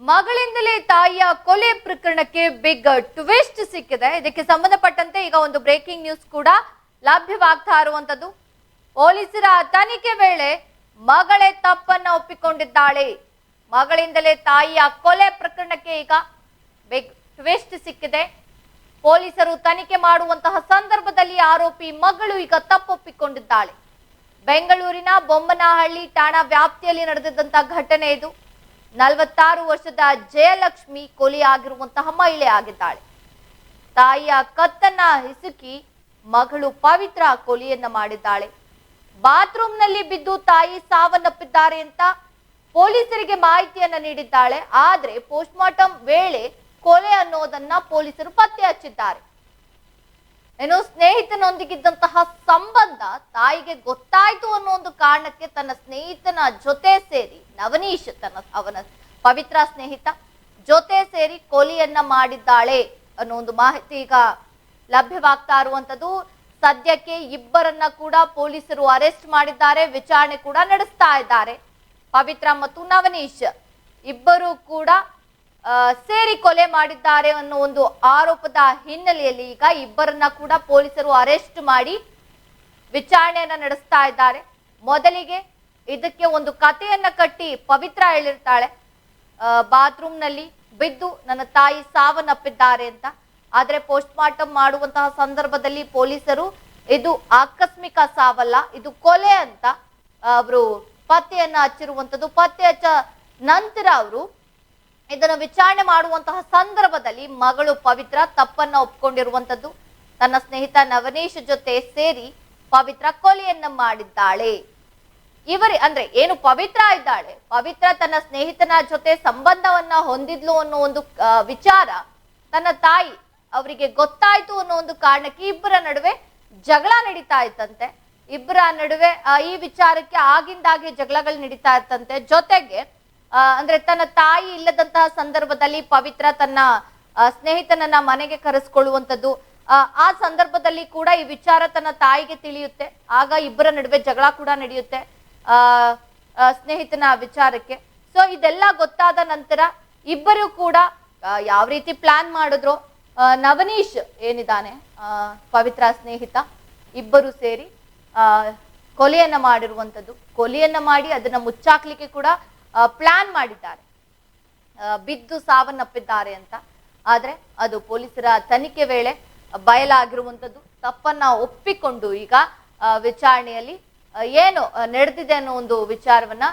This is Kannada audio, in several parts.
ಮಗಳಿಂದಲೇ ತಾಯಿಯ ಕೊಲೆ ಪ್ರಕರಣಕ್ಕೆ ಬಿಗ್ ಟ್ವಿಸ್ಟ್ ಸಿಕ್ಕಿದೆ. ಇದಕ್ಕೆ ಸಂಬಂಧಪಟ್ಟಂತೆ ಈಗ ಒಂದು ಬ್ರೇಕಿಂಗ್ ನ್ಯೂಸ್ ಕೂಡ ಲಭ್ಯವಾಗ್ತಾ ಇರುವಂತದ್ದು. ಪೊಲೀಸರ ತನಿಖೆ ವೇಳೆ ಮಗಳೇ ತಪ್ಪನ್ನ ಒಪ್ಪಿಕೊಂಡಿದ್ದಾಳೆ. ಮಗಳಿಂದಲೇ ತಾಯಿಯ ಕೊಲೆ ಪ್ರಕರಣಕ್ಕೆ ಈಗ ಬಿಗ್ ಟ್ವಿಸ್ಟ್ ಸಿಕ್ಕಿದೆ. ಪೊಲೀಸರು ತನಿಖೆ ಮಾಡುವಂತಹ ಸಂದರ್ಭದಲ್ಲಿ ಆರೋಪಿ ಮಗಳು ಈಗ ತಪ್ಪೊಪ್ಪಿಕೊಂಡಿದ್ದಾಳೆ ಬೆಂಗಳೂರಿನ ಬೊಮ್ಮನಹಳ್ಳಿ ಠಾಣಾ ವ್ಯಾಪ್ತಿಯಲ್ಲಿ ನಡೆದಿದ್ದಂತಹ ಘಟನೆ ಇದು. ನಲವತ್ತಾರು ವರ್ಷದ ಜಯಲಕ್ಷ್ಮಿ ಕೊಲೆಯಾಗಿರುವಂತಹ ಮಹಿಳೆ ಆಗಿದ್ದಾಳೆ. ತಾಯಿಯ ಕತ್ತನ್ನ ಹಿಸುಕಿ ಮಗಳು ಪವಿತ್ರ ಕೊಲೆಯನ್ನ ಮಾಡಿದ್ದಾಳೆ. ಬಾತ್ರೂಮ್ನಲ್ಲಿ ಬಿದ್ದು ತಾಯಿ ಸಾವನ್ನಪ್ಪಿದ್ದಾರೆ ಅಂತ ಪೊಲೀಸರಿಗೆ ಮಾಹಿತಿಯನ್ನ ನೀಡಿದ್ದಾಳೆ. ಆದ್ರೆ ಪೋಸ್ಟ್ಮಾರ್ಟಂ ವೇಳೆ ಕೊಲೆ ಅನ್ನೋದನ್ನ ಪೊಲೀಸರು ಪತ್ತೆ ಹಚ್ಚಿದ್ದಾರೆ. ಏನು ಸ್ನೇಹಿತನೊಂದಿಗಿದ್ದಂತಹ ಸಂಬಂಧ ತಾಯಿಗೆ ಗೊತ್ತಾಯ್ತು ಅನ್ನೋ ಒಂದು ಕಾರಣಕ್ಕೆ ತನ್ನ ಸ್ನೇಹಿತನ ಜೊತೆ ಸೇರಿ ನವನೀಶ್ ತನ್ನ ಅವನ ಪವಿತ್ರ ಸ್ನೇಹಿತ ಜೊತೆ ಸೇರಿ ಕೊಲಿಯನ್ನ ಮಾಡಿದ್ದಾಳೆ ಅನ್ನೋ ಒಂದು ಮಾಹಿತಿ ಈಗ ಲಭ್ಯವಾಗ್ತಾ ಇರುವಂತದ್ದು ಸದ್ಯಕ್ಕೆ ಇಬ್ಬರನ್ನ ಕೂಡ ಪೊಲೀಸರು ಅರೆಸ್ಟ್ ಮಾಡಿದ್ದಾರೆ, ವಿಚಾರಣೆ ಕೂಡ ನಡೆಸ್ತಾ ಇದ್ದಾರೆ. ಪವಿತ್ರ ಮತ್ತು ನವನೀಶ್ ಇಬ್ಬರು ಕೂಡ ಸೇರಿ ಕೊಲೆ ಮಾಡಿದ್ದಾರೆ ಅನ್ನೋ ಒಂದು ಆರೋಪದ ಹಿನ್ನೆಲೆಯಲ್ಲಿ ಈಗ ಇಬ್ಬರನ್ನ ಕೂಡ ಪೊಲೀಸರು ಅರೆಸ್ಟ್ ಮಾಡಿ ವಿಚಾರಣೆಯನ್ನ ನಡೆಸ್ತಾ ಇದ್ದಾರೆ. ಮೊದಲಿಗೆ ಇದಕ್ಕೆ ಒಂದು ಕಥೆಯನ್ನ ಕಟ್ಟಿ ಪವಿತ್ರ ಹೇಳಿರ್ತಾಳೆ. ಬಾತ್ರೂಮ್ನಲ್ಲಿ ಬಿದ್ದು ನನ್ನ ತಾಯಿ ಸಾವನ್ನಪ್ಪಿದ್ದಾರೆ ಅಂತ. ಆದ್ರೆ ಪೋಸ್ಟ್ ಮಾರ್ಟಮ್ ಮಾಡುವಂತಹ ಸಂದರ್ಭದಲ್ಲಿ ಪೊಲೀಸರು, ಇದು ಆಕಸ್ಮಿಕ ಸಾವಲ್ಲ, ಇದು ಕೊಲೆ ಅಂತ ಅವರು ಪತ್ತೆಯನ್ನ ಹಚ್ಚಿರುವಂತದ್ದು ಪತ್ತೆ ಹಚ್ಚ ನಂತರ ಅವರು ಇದನ್ನ ವಿಚಾರಣೆ ಮಾಡುವಂತಹ ಸಂದರ್ಭದಲ್ಲಿ ಮಗಳು ಪವಿತ್ರ ತಪ್ಪನ್ನ ಒಪ್ಕೊಂಡಿರುವಂತದ್ದು ತನ್ನ ಸ್ನೇಹಿತ ನವನೀಶ್ ಜೊತೆ ಸೇರಿ ಪವಿತ್ರ ಕೊಲೆಯನ್ನ ಮಾಡಿದ್ದಾಳೆ. ಇವರೇ, ಅಂದ್ರೆ ಏನು ಪವಿತ್ರ ಇದ್ದಾಳೆ? ಪವಿತ್ರ ತನ್ನ ಸ್ನೇಹಿತನ ಜೊತೆ ಸಂಬಂಧವನ್ನ ಹೊಂದಿದ್ಲು ಅನ್ನೋ ಒಂದು ವಿಚಾರ ತನ್ನ ತಾಯಿ ಅವರಿಗೆ ಗೊತ್ತಾಯ್ತು ಅನ್ನೋ ಒಂದು ಕಾರಣಕ್ಕೆ ಇಬ್ಬರ ನಡುವೆ ಜಗಳ ನಡೀತಾ ಇತ್ತಂತೆ. ಇಬ್ಬರ ನಡುವೆ ಈ ವಿಚಾರಕ್ಕೆ ಆಗಿಂದಾಗೆ ಜಗಳಗಳು ನಡೀತಾ ಇತ್ತಂತೆ. ಜೊತೆಗೆ ಅಂದ್ರೆ ತನ್ನ ತಾಯಿ ಇಲ್ಲದಂತಹ ಸಂದರ್ಭದಲ್ಲಿ ಪವಿತ್ರ ತನ್ನ ಸ್ನೇಹಿತನನ್ನ ಮನೆಗೆ ಕರೆಸ್ಕೊಳ್ಳುವಂಥದ್ದು. ಆ, ಸಂದರ್ಭದಲ್ಲಿ ಕೂಡ ಈ ವಿಚಾರ ತನ್ನ ತಾಯಿಗೆ ತಿಳಿಯುತ್ತೆ. ಆಗ ಇಬ್ಬರ ನಡುವೆ ಜಗಳ ಕೂಡ ನಡೆಯುತ್ತೆ ಆ ಸ್ನೇಹಿತನ ವಿಚಾರಕ್ಕೆ. ಸೊ ಇದೆಲ್ಲ ಗೊತ್ತಾದ ನಂತರ ಇಬ್ಬರು ಕೂಡ ಯಾವ ರೀತಿ ಪ್ಲಾನ್ ಮಾಡಿದ್ರು? ನವನೀಶ್ ಏನಿದ್ದಾನೆ? ಪವಿತ್ರ ಸ್ನೇಹಿತ ಇಬ್ಬರು ಸೇರಿ ಕೊಲೆಯನ್ನ ಮಾಡಿರುವಂಥದ್ದು. ಕೊಲೆಯನ್ನ ಮಾಡಿ ಅದನ್ನ ಮುಚ್ಚಾಕ್ಲಿಕ್ಕೆ ಕೂಡ ಪ್ಲಾನ್ ಮಾಡಿದ್ದಾರೆ. ಬಿದ್ದು ಸಾವನ್ನಪ್ಪಿದ್ದಾರೆ ಅಂತ. ಆದ್ರೆ ಅದು ಪೊಲೀಸರ ತನಿಖೆ ವೇಳೆ ಬಯಲಾಗಿರುವಂಥದ್ದು ತಪ್ಪನ್ನ ಒಪ್ಪಿಕೊಂಡು ಈಗ ವಿಚಾರಣೆಯಲ್ಲಿ ಏನು ನಡೆದಿದೆ ಅನ್ನೋ ಒಂದು ವಿಚಾರವನ್ನ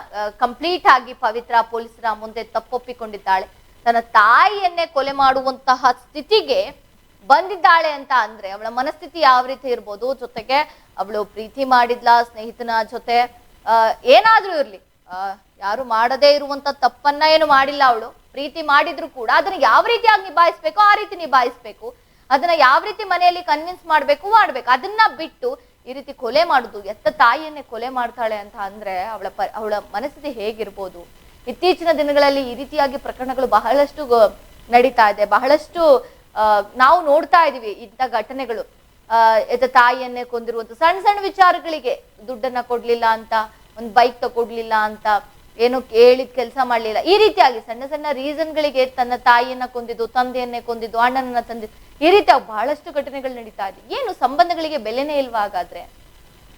ಕಂಪ್ಲೀಟ್ ಆಗಿ ಪವಿತ್ರ ಪೊಲೀಸರ ಮುಂದೆ ತಪ್ಪೊಪ್ಪಿಕೊಂಡಿದ್ದಾಳೆ. ತನ್ನ ತಾಯಿಯನ್ನೇ ಕೊಲೆ ಮಾಡುವಂತಹ ಸ್ಥಿತಿಗೆ ಬಂದಿದ್ದಾಳೆ ಅಂತ ಅಂದ್ರೆ ಅವಳ ಮನಸ್ಥಿತಿ ಯಾವ ರೀತಿ ಇರ್ಬೋದು, ಜೊತೆಗೆ ಅವಳು ಪ್ರೀತಿ ಮಾಡಿದ್ಲ, ಸ್ನೇಹಿತನ ಜೊತೆ ಏನಾದರೂ ಇರ್ಲಿ. ಯಾರು ಮಾಡದೇ ಇರುವಂತ ತಪ್ಪನ್ನ ಏನು ಮಾಡಿಲ್ಲ ಅವಳು. ಪ್ರೀತಿ ಮಾಡಿದ್ರು ಕೂಡ ಅದನ್ನ ಯಾವ ರೀತಿಯಾಗಿ ನಿಭಾಯಿಸ್ಬೇಕು ಆ ರೀತಿ ನಿಭಾಯಿಸ್ಬೇಕು. ಅದನ್ನ ಯಾವ ರೀತಿ ಮನೆಯಲ್ಲಿ ಕನ್ವಿನ್ಸ್ ಮಾಡ್ಬೇಕು ಮಾಡ್ಬೇಕು. ಅದನ್ನ ಬಿಟ್ಟು ಈ ರೀತಿ ಕೊಲೆ ಮಾಡುದು, ಎತ್ತ ತಾಯಿಯನ್ನೇ ಕೊಲೆ ಮಾಡ್ತಾಳೆ ಅಂತ ಅಂದ್ರೆ ಅವಳ ಪ, ಅವಳ ಮನಸ್ಥಿತಿ ಹೇಗಿರ್ಬೋದು? ಇತ್ತೀಚಿನ ದಿನಗಳಲ್ಲಿ ಈ ರೀತಿಯಾಗಿ ಪ್ರಕರಣಗಳು ಬಹಳಷ್ಟು ನಡೀತಾ ಇದೆ. ಬಹಳಷ್ಟು ನಾವು ನೋಡ್ತಾ ಇದೀವಿ ಇಂಥ ಘಟನೆಗಳು. ಎತ್ತ ತಾಯಿಯನ್ನೇ ಕೊಂದಿರುವಂತ ಸಣ್ಣ ಸಣ್ಣ ವಿಚಾರಗಳಿಗೆ ದುಡ್ಡನ್ನ ಕೊಡ್ಲಿಲ್ಲ ಅಂತ ಒಂದ್ ಬೈಕ್ ತಗೊಡ್ಲಿಲ್ಲ ಅಂತ ಏನು ಕೇಳಿದ ಕೆಲಸ ಮಾಡಲಿಲ್ಲ. ಈ ರೀತಿಯಾಗಿ ಸಣ್ಣ ಸಣ್ಣ ರೀಸನ್ಗಳಿಗೆ ತನ್ನ ತಾಯಿಯನ್ನ ಕೊಂದಿದ್ದು, ತಂದೆಯನ್ನೇ ಕೊಂದಿದ್ದು, ಅಣ್ಣನನ್ನ ತಂದಿದ್ದು, ಈ ರೀತಿಯಾಗಿ ಬಹಳಷ್ಟು ಘಟನೆಗಳು ನಡೀತಾ ಇದೆ. ಏನು ಸಂಬಂಧಗಳಿಗೆ ಬೆಲೆನೇ ಇಲ್ವಾ ಹಾಗಾದ್ರೆ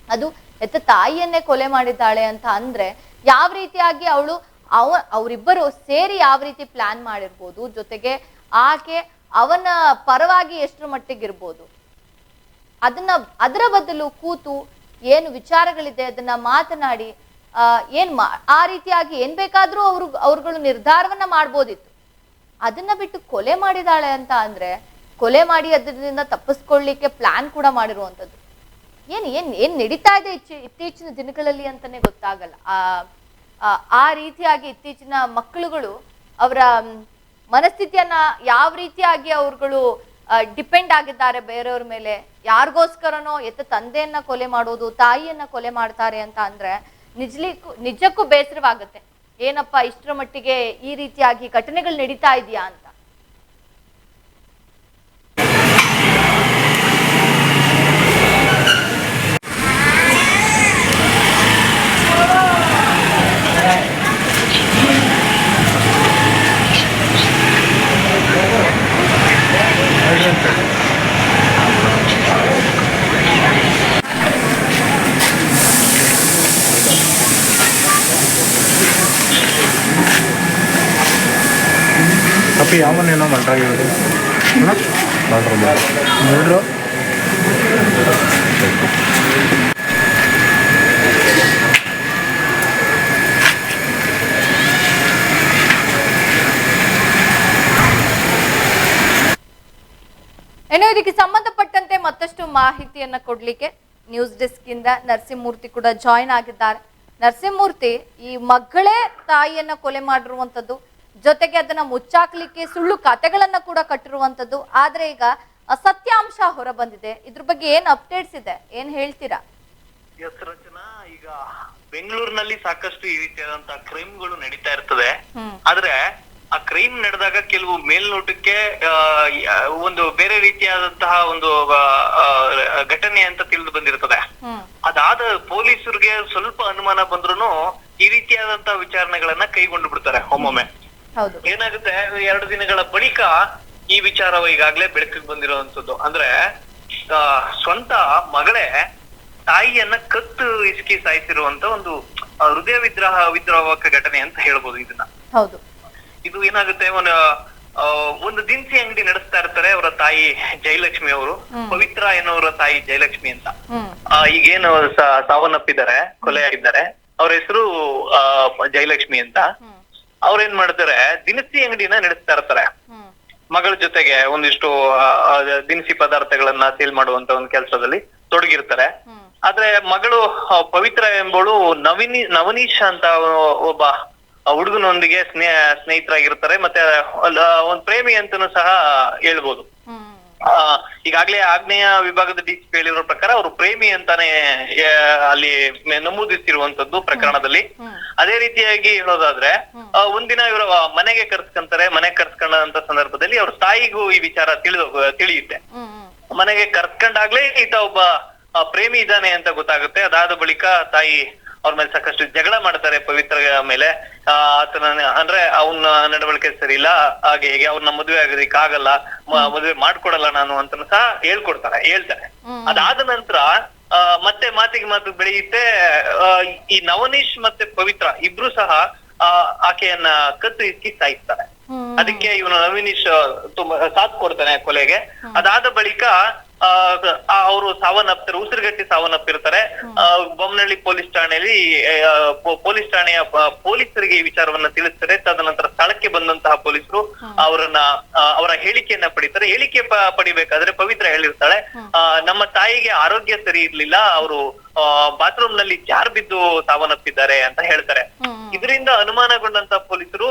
ಅದು ಎತ್ತ ತಾಯಿಯನ್ನೇ ಕೊಲೆ ಮಾಡಿದ್ದಾಳೆ ಅಂತ ಅಂದ್ರೆ ಯಾವ ರೀತಿಯಾಗಿ ಅವಳು ಅವ, ಅವರಿಬ್ಬರು ಸೇರಿ ಯಾವ ರೀತಿ ಪ್ಲಾನ್ ಮಾಡಿರ್ಬೋದು, ಜೊತೆಗೆ ಆಕೆ ಅವನ ಪರವಾಗಿ ಎಷ್ಟು ಮಟ್ಟಿಗೆ ಇರ್ಬೋದು ಅದನ್ನ, ಅದರ ಬದಲು ಕೂತು ಏನು ವಿಚಾರಗಳಿದೆ ಅದನ್ನ ಮಾತನಾಡಿ ಏನ್ ಆ ರೀತಿಯಾಗಿ ಏನ್ ಬೇಕಾದ್ರೂ ಅವ್ರು, ಅವ್ರುಗಳು ನಿರ್ಧಾರವನ್ನ ಮಾಡ್ಬೋದಿತ್ತು. ಅದನ್ನ ಬಿಟ್ಟು ಕೊಲೆ ಮಾಡಿದಾಳೆ ಅಂತ ಅಂದ್ರೆ, ಕೊಲೆ ಮಾಡಿ ಅದರಿಂದ ತಪ್ಪಿಸ್ಕೊಳ್ಳಿಕ್ಕೆ ಪ್ಲಾನ್ ಕೂಡ ಮಾಡಿರುವಂಥದ್ದು. ಏನ್ ಏನ್ ಏನ್ ನಡೀತಾ ಇದೆ ಇತ್ತೀಚಿನ ದಿನಗಳಲ್ಲಿ ಅಂತಾನೆ ಗೊತ್ತಾಗಲ್ಲ. ಆ- ಆ ರೀತಿಯಾಗಿ ಇತ್ತೀಚಿನ ಮಕ್ಕಳುಗಳು ಅವರ, ಮನಸ್ಥಿತಿಯನ್ನ ಯಾವ ರೀತಿಯಾಗಿ ಅವ್ರುಗಳು ಡಿಪೆಂಡ್ ಆಗಿದ್ದಾರೆ ಬೇರೆಯವ್ರ ಮೇಲೆ. ಯಾರಿಗೋಸ್ಕರನೋ ಎತ್ತ ತಂದೆಯನ್ನ ಕೊಲೆ ಮಾಡೋದು, ತಾಯಿಯನ್ನ ಕೊಲೆ ಮಾಡ್ತಾರೆ ಅಂತ ಅಂದ್ರೆ ನಿಜ್ಲಿಕ್ಕೂ, ನಿಜಕ್ಕೂ ಬೇಸರವಾಗುತ್ತೆ. ಏನಪ್ಪ, ಇಷ್ಟರ ಮಟ್ಟಿಗೆ ಈ ರೀತಿಯಾಗಿ ಘಟನೆಗಳು ನಡೀತಾ ಇದೆಯಾ ಅಂತ. ಯಾವನ್ನೇನೋ ಮಲ್ರಾಗಿರೋದು ನೋಡ್ರು. ಇನ್ನು ಇದಕ್ಕೆ ಸಂಬಂಧಪಟ್ಟಂತೆ ಮತ್ತಷ್ಟು ಮಾಹಿತಿಯನ್ನ ಕೊಡ್ಲಿಕ್ಕೆ ನ್ಯೂಸ್ ಡೆಸ್ಕ್ ಇಂದ ನರಸಿಂಹಮೂರ್ತಿ ಕೂಡ ಜಾಯಿನ್ ಆಗಿದ್ದಾರೆ. ನರಸಿಂಹಮೂರ್ತಿ, ಈ ಮಗಳೇ ತಾಯಿಯನ್ನ ಕೊಲೆ ಮಾಡಿರುವಂತದ್ದು ಜೊತೆಗೆ ಅದನ್ನ ಮುಚ್ಚಾಕ್ಲಿಕ್ಕೆ ಸುಳ್ಳು ಕತೆಗಳನ್ನ ಕೂಡ ಕಟ್ಟಿರುವಂತದ್ದು. ಆದ್ರೆ ಈಗ ಸತ್ಯಾಂಶ ಹೊರ ಬಂದಿದೆ ಇದ್ರ ಬಗ್ಗೆ ಏನ್ ಅಪ್ಡೇಟ್ಸ್ ಇದೆ? ಏನ್ ಹೇಳ್ತೀರಾ? ಎಸ್ ರಚನಾ ಈಗ ಬೆಂಗಳೂರಿನಲ್ಲಿ ಸಾಕಷ್ಟು ಈ ರೀತಿಯಾದಂತಹ ಕ್ರೈಮ್ಗಳು ನಡೀತಾ ಇರ್ತದೆ. ಆದ್ರೆ ಆ ಕ್ರೈಮ್ ನಡೆದಾಗ ಕೆಲವು ಮೇಲ್ನೋಟಕ್ಕೆ ಒಂದು ಬೇರೆ ರೀತಿಯಾದಂತಹ ಒಂದು ಘಟನೆ ಅಂತ ತಿಳಿದು ಬಂದಿರ್ತದೆ. ಅದಾದ ಪೊಲೀಸರಿಗೆ ಸ್ವಲ್ಪ ಅನುಮಾನ ಬಂದ್ರು ಈ ರೀತಿಯಾದಂತಹ ವಿಚಾರಣೆಗಳನ್ನ ಕೈಗೊಂಡು ಬಿಡ್ತಾರೆ ಒಮ್ಮೊಮ್ಮೆ. ಏನಾಗುತ್ತೆ ಎರಡು ದಿನಗಳ ಬಳಿಕ ಈ ವಿಚಾರ ಈಗಾಗಲೇ ಬೆಳಕಿಗೆ ಬಂದಿರುವಂತದ್ದು ಅಂದ್ರೆ ಆ, ಸ್ವಂತ ಮಗಳೇ ತಾಯಿಯನ್ನ ಕತ್ತು ಇಸ್ಕಿ ಸಾಯಿಸಿರುವಂತ ಒಂದು ಹೃದಯ ವಿದ್ರಹ ವಿದ್ರಾವಕ ಘಟನೆ ಅಂತ ಹೇಳ್ಬೋದು ಇದನ್ನ. ಹೌದು. ಇದು ಏನಾಗುತ್ತೆ ಒಂದು ಒಂದು ದಿನಸಿ ಅಂಗಡಿ ನಡೆಸ್ತಾ ಇರ್ತಾರೆ ಅವರ ತಾಯಿ ಜಯಲಕ್ಷ್ಮಿ ಅವರು. ಪವಿತ್ರ ಎನ್ನುವರ ತಾಯಿ ಜಯಲಕ್ಷ್ಮಿ ಅಂತ. ಈಗೇನು ಸಾವನ್ನಪ್ಪಿದ್ದಾರೆ ಕೊಲೆ ಆಗಿದ್ದಾರೆ ಅವ್ರ ಹೆಸರು ಜಯಲಕ್ಷ್ಮಿ ಅಂತ. ಅವ್ರೇನ್ ಮಾಡ್ತಾರೆ ದಿನಸಿ ಅಂಗಡಿನ ನಡೆಸ್ತಾ ಇರ್ತಾರೆ. ಮಗಳ ಜೊತೆಗೆ ಒಂದಿಷ್ಟು ದಿನಸಿ ಪದಾರ್ಥಗಳನ್ನ ಸೇಲ್ ಮಾಡುವಂತ ಒಂದು ಕೆಲಸದಲ್ಲಿ ತೊಡಗಿರ್ತಾರೆ. ಆದ್ರೆ ಮಗಳು ಪವಿತ್ರ ಎಂಬಳು ನವಿನಿ ನವನೀಶ್ ಅಂತ ಒಬ್ಬ ಹುಡುಗನೊಂದಿಗೆ ಸ್ನೇಹ ಸ್ನೇಹಿತರಾಗಿರ್ತಾರೆ. ಮತ್ತೆ ಒಂದ್ ಪ್ರೇಮಿ ಅಂತನೂ ಸಹ ಹೇಳ್ಬೋದು. ಈಗಾಗ್ಲೇ ಆಗ್ನೇಯ ವಿಭಾಗದ ಡಿಸಿಪಿ ಹೇಳಿರೋ ಪ್ರಕಾರ ಅವರು ಪ್ರೇಮಿ ಅಂತಾನೆ ಅಲ್ಲಿ ನಮೂದಿಸಿರುವಂತದ್ದು ಪ್ರಕರಣದಲ್ಲಿ. ಅದೇ ರೀತಿಯಾಗಿ ಹೇಳೋದಾದ್ರೆ ಒಂದಿನ ಇವರು ಮನೆಗೆ ಕರ್ಸ್ಕೊಂತಾರೆ ಮನೆಗೆ ಕರ್ಸ್ಕೊಂಡಂತ ಸಂದರ್ಭದಲ್ಲಿ ಅವ್ರ ತಾಯಿಗೂ ಈ ವಿಚಾರ ತಿಳಿದು ತಿಳಿಯುತ್ತೆ. ಮನೆಗೆ ಕರ್ಸ್ಕೊಂಡಾಗ್ಲೇ ಈತ ಒಬ್ಬ ಪ್ರೇಮಿ ಇದ್ದಾನೆ ಅಂತ ಗೊತ್ತಾಗುತ್ತೆ. ಅದಾದ ಬಳಿಕ ತಾಯಿ ಅವ್ರ ಮೇಲೆ ಸಾಕಷ್ಟು ಜಗಳ ಮಾಡ್ತಾರೆ ಪವಿತ್ರ ಮೇಲೆ. ಆತನ ಅಂದ್ರೆ ಅವನ ನಡವಳಿಕೆ ಸರಿ ಇಲ್ಲ ಹಾಗೆ ಹೀಗೆ ಅವ್ರನ್ನ ಮದುವೆ ಆಗೋದಿಕ್ ಆಗಲ್ಲ ಮದುವೆ ಮಾಡ್ಕೊಡಲ್ಲ ನಾನು ಅಂತ ಸಹ ಹೇಳ್ಕೊಡ್ತಾರೆ ಹೇಳ್ತಾರೆ. ಅದಾದ ನಂತರ ಆ, ಮತ್ತೆ ಮಾತಿಗೆ ಮಾತು ಬೆಳೆಯುತ್ತೆ ಈ ನವನೀಶ್ ಮತ್ತೆ ಪವಿತ್ರ ಇಬ್ರು ಸಹ ಆ, ಆಕೆಯನ್ನ ಕತ್ತು ಇಕ್ಕಿ ಸಾಯಿಸ್ತಾರೆ ಅದಕ್ಕೆ ಇವನು ನವನೀಶ್ ತುಂಬಾ ಸಾಥ್ ಕೊಡ್ತಾನೆ ಕೊಲೆಗೆ. ಅದಾದ ಬಳಿಕ ಅವರು ಸಾವನ್ನಪ್ತಾರೆ ಉಸಿರುಗಟ್ಟಿ ಸಾವನ್ನಪ್ಪಿರ್ತಾರೆ ಆ, ಬೊಮ್ಮನಹಳ್ಳಿ ಪೊಲೀಸ್ ಠಾಣೆಯಲ್ಲಿ ಪೊಲೀಸ್ ಠಾಣೆಯ ಪೊಲೀಸರಿಗೆ ಈ ವಿಚಾರವನ್ನ ತಿಳಿಸ್ತಾರೆ. ತದನಂತರ ಸ್ಥಳಕ್ಕೆ ಬಂದಂತಹ ಪೊಲೀಸರು ಅವರನ್ನ ಅವರ ಹೇಳಿಕೆಯನ್ನ ಪಡಿತಾರೆ. ಹೇಳಿಕೆ ಪಡಿಬೇಕಾದ್ರೆ ಪವಿತ್ರ ಹೇಳಿರ್ತಾಳೆ. ಆ, ನಮ್ಮ ತಾಯಿಗೆ ಆರೋಗ್ಯ ಸರಿ ಇರ್ಲಿಲ್ಲ. ಅವರು ಬಾತ್ರೂಮ್ನಲ್ಲಿ ಜಾರ್ ಬಿದ್ದು ಸಾವನ್ನಪ್ಪಿದ್ದಾರೆ ಅಂತ ಹೇಳ್ತಾರೆ. ಇದರಿಂದ ಅನುಮಾನಗೊಂಡಂತ ಪೊಲೀಸರು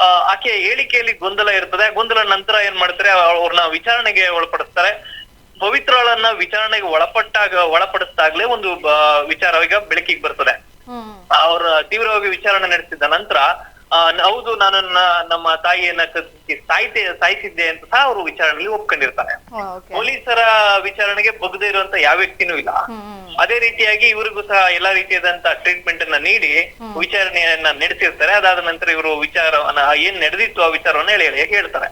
ಆಕೆ ಆಕೆಯ ಹೇಳಿಕೆಯಲ್ಲಿ ಗೊಂದಲ ಇರ್ತದೆ. ಗೊಂದಲ ನಂತರ ಏನ್ ಮಾಡ್ತಾರೆ? ಅವ್ರನ್ನ ವಿಚಾರಣೆಗೆ ಒಳಪಡಿಸ್ತಾರೆ. ಪವಿತ್ರಳನ್ನ ವಿಚಾರಣೆಗೆ ಒಳಪಟ್ಟಾಗ ಒಳಪಡಿಸಿದಾಗ್ಲೇ ಒಂದು ವಿಚಾರ ಈಗ ಬೆಳಕಿಗೆ ಬರ್ತದೆ. ಅವರ ತೀವ್ರವಾಗಿ ವಿಚಾರಣೆ ನಡೆಸಿದ ನಂತರ ಹೌದು ನಾನು ನಮ್ಮ ತಾಯಿಯನ್ನ ಸಾಯ್ತೆ ಸಾಯಿಸಿದ್ದೆ ಅಂತ ಸಹ ಅವರು ವಿಚಾರಣೆಯಲ್ಲಿ ಒಪ್ಕೊಂಡಿರ್ತಾರೆ. ಪೊಲೀಸರ ವಿಚಾರಣೆಗೆ ಬಗ್ದೇ ಇರುವಂತ ಯಾವ ವ್ಯಕ್ತಿನೂ ಇಲ್ಲ. ಅದೇ ರೀತಿಯಾಗಿ ಇವರಿಗೂ ಸಹ ಎಲ್ಲಾ ರೀತಿಯಾದಂತ ಟ್ರೀಟ್ಮೆಂಟ್ ಅನ್ನ ನೀಡಿ ವಿಚಾರಣೆಯನ್ನ ನಡೆಸಿರ್ತಾರೆ. ಅದಾದ ನಂತರ ಇವರು ವಿಚಾರವನ್ನ ಏನ್ ನಡೆದಿತ್ತು ಆ ವಿಚಾರವನ್ನ ಹೇಳಿ ಹೇಳಿ ಹೇಳ್ತಾರೆ.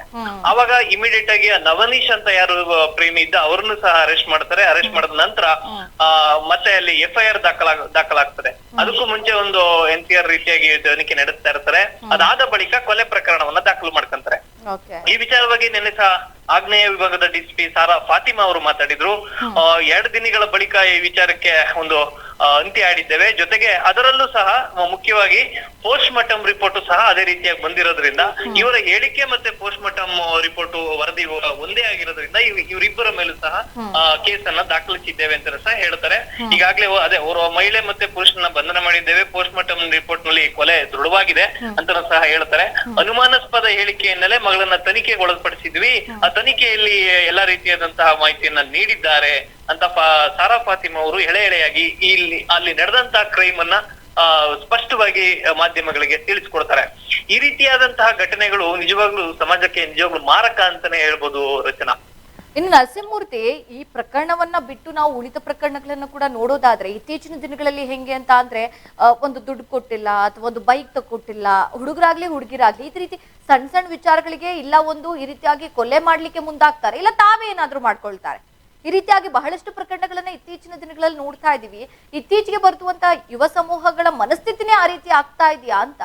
ಅವಾಗ ಇಮಿಡಿಯೇಟ್ ಆಗಿ ನವನೀಶ್ ಅಂತ ಯಾರು ಪ್ರೇಮಿ ಇದ್ದ ಅವ್ರನ್ನು ಸಹ ಅರೆಸ್ಟ್ ಮಾಡ್ತಾರೆ. ಅರೆಸ್ಟ್ ಮಾಡಿದ ನಂತರ ಮತ್ತೆ ಅಲ್ಲಿ ಎಫ್ ಐ ಆರ್ ದಾಖಲಾಗ ದಾಖಲಾಗ್ತದೆ. ಅದಕ್ಕೂ ಮುಂಚೆ ಒಂದು ಎನ್ ಸಿ ಆರ್ ರೀತಿಯಾಗಿ ತನಿಖೆ ನಡೆಸ್ತಾ ಇರ್ತಾರೆ. ಅದಾದ ಬಳಿಕ ಕೊಲೆ ಪ್ರಕರಣವನ್ನ ದಾಖಲು ಈ ವಿಚಾರವಾಗಿ ನಿನ್ನೆ ಸಹ ಆಗ್ನೇಯ ವಿಭಾಗದ ಡಿಸಿಪಿ ಸಾರಾ ಫಾತಿಮಾ ಅವರು ಮಾತಾಡಿದ್ರು. ಎರಡು ದಿನಗಳ ಬಳಿಕ ಈ ವಿಚಾರಕ್ಕೆ ಒಂದು ಅಂತ್ಯ ಆಡಿದ್ದೇವೆ. ಜೊತೆಗೆ ಅದರಲ್ಲೂ ಸಹ ಮುಖ್ಯವಾಗಿ ಪೋಸ್ಟ್ ಮಾರ್ಟಮ್ ರಿಪೋರ್ಟ್ ಸಹ ಅದೇ ರೀತಿಯಾಗಿ ಬಂದಿರೋದ್ರಿಂದ ಇವರ ಹೇಳಿಕೆ ಮತ್ತೆ ಪೋಸ್ಟ್ ಮಾರ್ಟಮ್ ರಿಪೋರ್ಟ್ ವರದಿ ಒಂದೇ ಆಗಿರೋದ್ರಿಂದ ಇವ್- ಇವರಿಬ್ಬರ ಮೇಲೂ ಸಹ ಕೇಸನ್ನ ದಾಖಲಿಸಿದ್ದೇವೆ ಅಂತ ಸಹ ಹೇಳ್ತಾರೆ. ಈಗಾಗಲೇ ಅದೇ ಅವರು ಮಹಿಳೆ ಮತ್ತೆ ಪುರುಷನ ಬಂಧನ ಮಾಡಿದ್ದೇವೆ. ಪೋಸ್ಟ್ ಮಾರ್ಟಮ್ ರಿಪೋರ್ಟ್ನಲ್ಲಿ ಕೊಲೆ ದೃಢವಾಗಿದೆ ಅಂತ ಸಹ ಹೇಳ್ತಾರೆ. ಅನುಮಾನಾಸ್ಪದ ಹೇಳಿಕೆ ಹಿನ್ನೆಲೆ ಮಗಳನ್ನ ತನಿಖೆಗೆ ಒಳಪಡಿಸಿದ್ವಿ ಆ ತನಿಖೆಯಲ್ಲಿ ಎಲ್ಲಾ ರೀತಿಯಾದಂತಹ ಮಾಹಿತಿಯನ್ನ ನೀಡಿದ್ದಾರೆ. ಅಂತ ಸಾರಾ ಫಾತಿಮಾ ಅವರು ಎಳೆ ಎಳೆಯಾಗಿ ಇಲ್ಲಿ, ಅಲ್ಲಿ ನಡೆದಂತಹ ಕ್ರೈಮ್ ಅನ್ನ ಸ್ಪಷ್ಟವಾಗಿ ಮಾಧ್ಯಮಗಳಿಗೆ ತಿಳಿಸ್ಕೊಡ್ತಾರೆ. ಈ ರೀತಿಯಾದಂತಹ ಘಟನೆಗಳು ನಿಜವಾಗ್ಲೂ ಸಮಾಜಕ್ಕೆ ನಿಜವಾಗ್ಲೂ ಮಾರಕ ಅಂತಾನೆ ಹೇಳ್ಬೋದು ರಚನಾ. ಇನ್ನು ನರಸಿಂಹಮೂರ್ತಿ, ಈ ಪ್ರಕರಣವನ್ನ ಬಿಟ್ಟು ನಾವು ಉಳಿದ ಪ್ರಕರಣಗಳನ್ನ ಕೂಡ ನೋಡೋದಾದ್ರೆ, ಇತ್ತೀಚಿನ ದಿನಗಳಲ್ಲಿ ಹೆಂಗೆ ಅಂತ ಅಂದ್ರೆ ಒಂದು ದುಡ್ಡು ಕೊಟ್ಟಿಲ್ಲ ಅಥವಾ ಒಂದು ಬೈಕ್ ತಗೊಟ್ಟಿಲ್ಲ ಹುಡುಗರಾಗ್ಲಿ ಹುಡುಗಿರಾಗ್ಲಿ, ಈ ರೀತಿ ಸಣ್ಣ ಸಣ್ಣ ವಿಚಾರಗಳಿಗೆ ಇಲ್ಲ ಒಂದು ಈ ರೀತಿಯಾಗಿ ಕೊಲೆ ಮಾಡ್ಲಿಕ್ಕೆ ಮುಂದಾಗ್ತಾರೆ, ಇಲ್ಲ ತಾವೇ ಏನಾದ್ರೂ ಮಾಡ್ಕೊಳ್ತಾರೆ. ಈ ರೀತಿಯಾಗಿ ಬಹಳಷ್ಟು ಪ್ರಕರಣಗಳನ್ನ ಇತ್ತೀಚಿನ ದಿನಗಳಲ್ಲಿ ನೋಡ್ತಾ ಇದೀವಿ. ಇತ್ತೀಚೆಗೆ ಬರ್ತುವಂತ ಯುವ ಸಮೂಹಗಳ ಮನಸ್ಥಿತಿನೇ ಆ ರೀತಿ ಆಗ್ತಾ ಇದೆಯಾ ಅಂತ.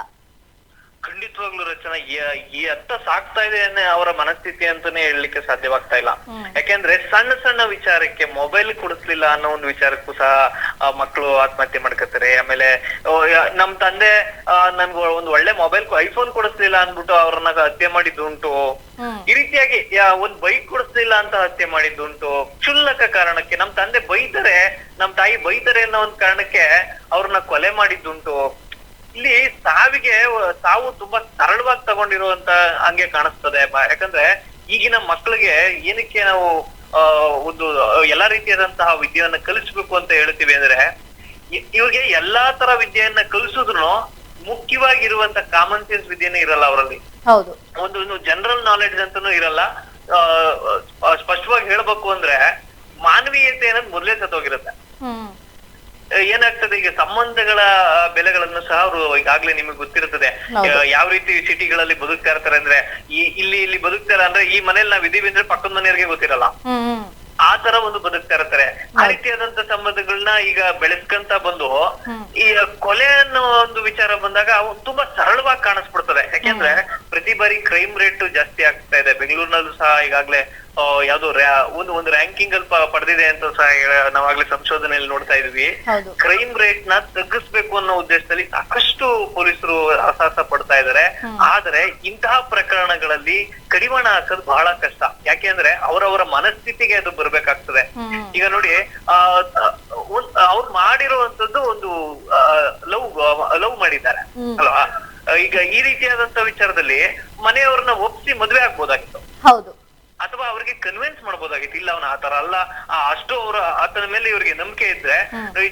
ಖಂಡಿತವಾಗ್ಲೂ ರಚನಾ ಈ- ಅತ್ತ ಸಾಕ್ತಾ ಇದೆ ಅನ್ನೋ ಅವರ ಮನಸ್ಥಿತಿ ಅಂತಾನೆ ಹೇಳಲಿಕ್ಕೆ ಸಾಧ್ಯವಾಗ್ತಾ ಇಲ್ಲ. ಯಾಕೆಂದ್ರೆ ಸಣ್ಣ ಸಣ್ಣ ವಿಚಾರಕ್ಕೆ ಮೊಬೈಲ್ ಕೊಡಿಸ್ಲಿಲ್ಲ ಅನ್ನೋ ಒಂದು ವಿಚಾರಕ್ಕೂ ಸಹ ಆ, ಮಕ್ಕಳು ಆತ್ಮಹತ್ಯೆ ಮಾಡ್ಕೊತಾರೆ ಆಮೇಲೆ ನಮ್ ತಂದೆ ಆ, ನನ್ಗೆ ಒಂದು ಒಳ್ಳೆ ಮೊಬೈಲ್ ಐಫೋನ್ ಕೊಡಿಸ್ಲಿಲ್ಲ ಅಂದ್ಬಿಟ್ಟು ಅವ್ರನ್ನ ಹತ್ಯೆ ಮಾಡಿದ್ದುಂಟು. ಈ ರೀತಿಯಾಗಿ ಒಂದು ಒಂದ್ ಬೈಕ್ ಕೊಡಿಸ್ಲಿಲ್ಲ ಅಂತ ಹತ್ಯೆ ಮಾಡಿದ್ದುಂಟು. ಕ್ಷುಲ್ಲಕ ಕಾರಣಕ್ಕೆ ನಮ್ ತಂದೆ ಬೈತಾರೆ ನಮ್ ತಾಯಿ ಬೈತಾರೆ ಅನ್ನೋ ಒಂದ್ ಕಾರಣಕ್ಕೆ ಅವ್ರನ್ನ ಕೊಲೆ ಮಾಡಿದ್ದುಂಟು. ಇಲ್ಲಿ ಸಾವಿಗೆ ಸಾವು ತುಂಬಾ ಸರಳವಾಗಿ ತಗೊಂಡಿರುವಂತ ಹಂಗೆ ಕಾಣಿಸ್ತದೆ. ಯಾಕಂದ್ರೆ ಈಗಿನ ಮಕ್ಕಳಿಗೆ ಏನಕ್ಕೆ ನಾವು ಒಂದು ಎಲ್ಲಾ ರೀತಿಯಾದಂತಹ ವಿದ್ಯೆಯನ್ನ ಕಲಿಸ್ಬೇಕು ಅಂತ ಹೇಳ್ತೀವಿ ಅಂದ್ರೆ ಇವರಿಗೆ ಎಲ್ಲಾ ತರ ವಿದ್ಯೆಯನ್ನ ಕಲಿಸಿದ್ರು ಮುಖ್ಯವಾಗಿರುವಂತ ಕಾಮನ್ ಸೆನ್ಸ್ ವಿದ್ಯೆನೇ ಇರಲ್ಲ ಅವರಲ್ಲಿ. ಹೌದು. ಒಂದು ಜನರಲ್ ನಾಲೆಡ್ಜ್ ಅಂತಾನು ಇರಲ್ಲ. ಸ್ಪಷ್ಟವಾಗಿ ಹೇಳ್ಬೇಕು ಅಂದ್ರೆ ಮಾನವೀಯತೆ ಅನ್ನೋದು ಮೊದಲೇ ಸತ್ತೋಗಿರುತ್ತೆ. ಏನಾಗ್ತದೆ? ಈಗ ಸಂಬಂಧಗಳ ಬೆಲೆಗಳನ್ನು ಸಹ ಅವರು ಈಗಾಗ್ಲೇ ನಿಮಗೆ ಗೊತ್ತಿರುತ್ತದೆ. ಯಾವ ರೀತಿ ಸಿಟಿಗಳಲ್ಲಿ ಬದುಕ್ತಾ ಇರ್ತಾರೆ ಅಂದ್ರೆ ಈ ಇಲ್ಲಿ ಇಲ್ಲಿ ಬದುಕ್ತಾರ ಅಂದ್ರೆ ಈ ಮನೇಲಿ ನಾವ್ ಇದೀವಿ ಅಂದ್ರೆ ಪಕ್ಕದ ಮನೆಯವರಿಗೆ ಗೊತ್ತಿರಲ್ಲ. ಆ ತರ ಒಂದು ಬದುಕ್ತಾ ಇರ್ತಾರೆ. ಆ ರೀತಿಯಾದಂತ ಸಂಬಂಧಗಳನ್ನ ಈಗ ಬೆಳೆಸ್ಕಂತ ಬಂದು ಈ ಕೊಲೆ ಅನ್ನೋ ಒಂದು ವಿಚಾರ ಬಂದಾಗ ಅವು ತುಂಬಾ ಸರಳವಾಗಿ ಕಾಣಿಸ್ಬಿಡ್ತದೆ. ಯಾಕೆಂದ್ರೆ ಪ್ರತಿ ಬಾರಿ ಕ್ರೈಮ್ ರೇಟ್ ಜಾಸ್ತಿ ಆಗ್ತಾ ಇದೆ. ಬೆಂಗಳೂರಿನಲ್ಲೂ ಸಹ ಈಗಾಗ್ಲೇ ಯಾವ್ದೋ ಒಂದು ಒಂದು ರ್ಯಾಂಕಿಂಗ್ ಅಲ್ಲಿ ಪಡೆದಿದೆ ಅಂತ ಸಹ ನಾವಾಗ್ಲೇ ಸಂಶೋಧನೆಯಲ್ಲಿ ನೋಡ್ತಾ ಇದ್ವಿ. ಹೌದು. ಕ್ರೈಮ್ ರೇಟ್ನ ತಗ್ಗಿಸ್ಬೇಕು ಅನ್ನೋ ಉದ್ದೇಶದಲ್ಲಿ ಸಾಕಷ್ಟು ಪೊಲೀಸರು ಅಸಹಸ ಪಡ್ತಾ ಇದ್ದಾರೆ ಆದ್ರೆ ಇಂತಹ ಪ್ರಕರಣಗಳಲ್ಲಿ ಕಡಿವಾಣ ಹಾಕೋದು ಬಹಳ ಕಷ್ಟ. ಯಾಕೆ ಅಂದ್ರೆ ಅವರವರ ಮನಸ್ಥಿತಿಗೆ ಅದು ಬರ್ಬೇಕಾಗ್ತದೆ. ಈಗ ನೋಡಿ ಆ ಅವ್ರು ಮಾಡಿರುವಂತದ್ದು ಒಂದು ಲವ್ ಲವ್ ಮಾಡಿದ್ದಾರೆ. ಅಲ್ವಾ? ಈಗ ಈ ರೀತಿಯಾದಂತ ವಿಚಾರದಲ್ಲಿ ಮನೆಯವ್ರನ್ನ ಒಪ್ಸಿ ಮದ್ವೆ ಆಗ್ಬೋದಾಗಿತ್ತು. ಹೌದು. ಅಥವಾ ಅವ್ರಿಗೆ ಕನ್ವಿನ್ಸ್ ಮಾಡ್ಬೋದಾಗಿತ್ತು ಇಲ್ಲ ಅವನ ಆತರ ಅಲ್ಲ ಆ, ಅಷ್ಟು ಅವ್ರ ಆತನ ಮೇಲೆ ಇವ್ರಿಗೆ ನಂಬಿಕೆ ಇದ್ರೆ